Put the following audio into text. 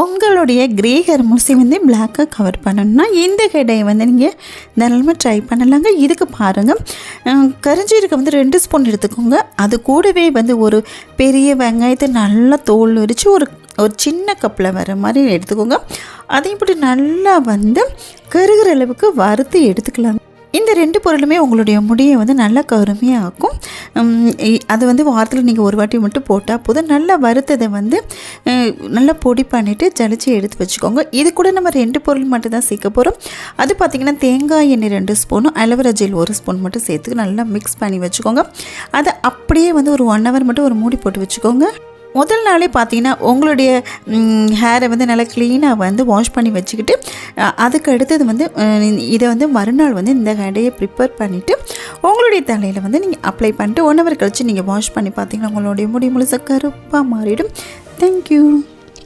உங்களுடைய grey hair வந்து பிளாக்காக கவர் பண்ணணும்னா இந்த கடையை வந்து நீங்கள் தாராளமாக ட்ரை பண்ணலாங்க. இதுக்கு பாருங்கள் கரிஞ்சீரகம் வந்து ரெண்டு ஸ்பூன் எடுத்துக்கோங்க. அது கூடவே வந்து ஒரு பெரிய வெங்காயத்தை நல்லா தோல் உரித்து ஒரு ஒரு சின்ன கப்பில் வர மாதிரி எடுத்துக்கோங்க. அதையும் இப்படி நல்லா வந்து கருகிற அளவுக்கு வறுத்து எடுத்துக்கலாம் இந்த ரெண்டு பொருளுமே உங்களுடைய முடியை வந்து நல்லா கருமையாக்கும். அது வந்து வாரத்தில் நீங்கள் ஒரு வாட்டி மட்டும் போட்டால் போதும். நல்லா வறுத்ததை வந்து நல்லா பொடி பண்ணிவிட்டு ஜலிச்சு எடுத்து வச்சுக்கோங்க. இது கூட நம்ம ரெண்டு பொருள் மட்டும் தான் சேர்க்க போகிறோம் அது பார்த்திங்கன்னா தேங்காய் எண்ணெய் ரெண்டு ஸ்பூனும் அலோவேரா ஜெல் ஒரு ஸ்பூன் மட்டும் சேர்த்து நல்லா மிக்ஸ் பண்ணி வச்சுக்கோங்க. அதை அப்படியே வந்து ஒரு ஒன் ஹவர் மட்டும் ஒரு மூடி போட்டு வச்சுக்கோங்க. முதல் நாளே பார்த்தீங்கன்னா உங்களுடைய ஹேரை வந்து நல்லா க்ளீனாக வந்து வாஷ் பண்ணி வச்சுக்கிட்டு அதுக்கு அடுத்தது வந்து இதை வந்து மறுநாள் வந்து இந்த ஹேடையை ப்ரிப்பேர் பண்ணிவிட்டு உங்களுடைய தலையில் வந்து நீங்கள் அப்ளை பண்ணிட்டு ஒன் ஹவர் கழித்து நீங்கள் வாஷ் பண்ணி பார்த்தீங்கன்னா உங்களுடைய முடி முழுசாக கருப்பாக மாறிடும். தேங்க்யூ